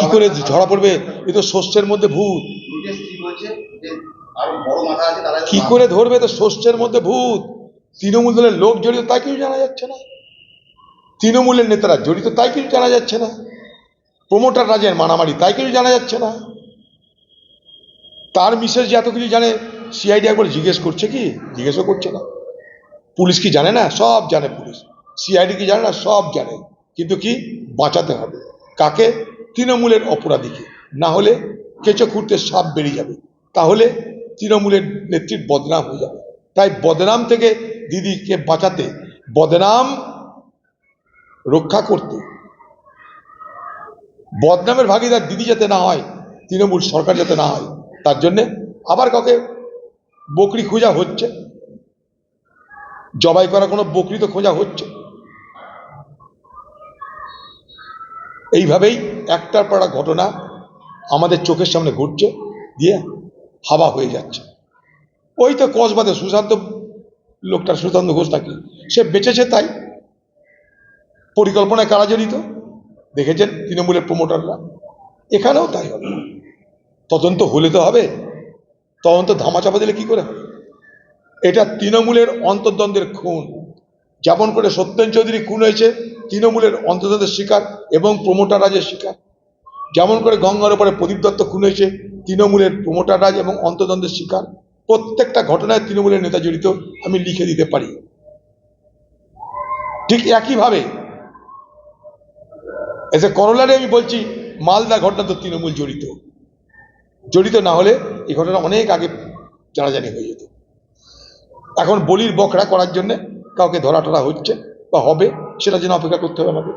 কি করে ধরা পড়বে? এ তো শস্যের মধ্যে ভূত। কি করে ধরবে? তো শস্যের মধ্যে ভূত। তৃণমূল দলের লোক জড়িত তাই কিছু জানা যাচ্ছে না। তৃণমূলের নেতারা জড়িত তাই কিছু জানা যাচ্ছে না। প্রমোটার রাজের মারামারি তাই কিছু জানা যাচ্ছে না। তার মিসেস যে এত কিছু জানে সিআইডি একবার জিজ্ঞেস করছে কি? জিজ্ঞেসও করছে না। পুলিশ কি জানে না? সব জানে পুলিশ। সিআইডি কি জানে না? সব জানে। কিন্তু কি? বাঁচাতে হবে। কাকে? তৃণমূলের অপরাধীকে। না হলে কেঁচো খুঁড়তে সাপ বেরিয়ে যাবে। তাহলে তৃণমূলের নেত্রীর বদনাম হয়ে যাবে। তাই বদনাম থেকে দিদিকে বাঁচাতে, বদনাম রক্ষা করতে, বদনামের ভাগিদার দিদি যাতে না হয়, তৃণমূল সরকার যাতে না হয়, তার জন্যে আবার কাউকে বকরি খোঁজা হচ্ছে? জবাই করা কোনো বকরি তো খোঁজা হচ্ছে? এইভাবেই একটার পর ঘটনা আমাদের চোখের সামনে ঘটছে দিয়ে হাওয়া হয়ে যাচ্ছে। ওই তো কসবাদে সুশান্ত লোকটা সুশান্ত ঘোষ নাকি? সে বেঁচেছে তাই। পরিকল্পনায় কারা জড়িত? দেখেছেন তৃণমূলের প্রমোটাররা এখানেও তাই হবে। তদন্ত হলে তো হবে। তদন্ত ধামাচাপা দিলে কি করে এটা তৃণমূলের অন্তর্দ্বন্দ্বের খুন। যেমন করে সত্যেন চৌধুরী খুন হয়েছে। তৃণমূলের অন্তর্দ্বন্দ্বের শিকার এবং প্রমোটার রাজের শিকার। যেমন করে গঙ্গার ওপরে প্রদীপ দত্ত খুন হয়েছে, তৃণমূলের প্রমোটার রাজ এবং অন্তর্দ্বন্দ্বের শিকার। প্রত্যেকটা ঘটনায় তৃণমূলের নেতা জড়িত, আমি লিখে দিতে পারি। ঠিক একইভাবে, এসে করলারে আমি বলছি, মালদা ঘটনা তো তৃণমূল জড়িত। জড়িত না হলে এই ঘটনা অনেক আগে জানাজানি হয়ে যেত। এখন বলির বকরা করার জন্য কাউকে ধরা টরা হচ্ছে বা হবে। সেটা যেন অপেক্ষা করতে হবে আমাদের।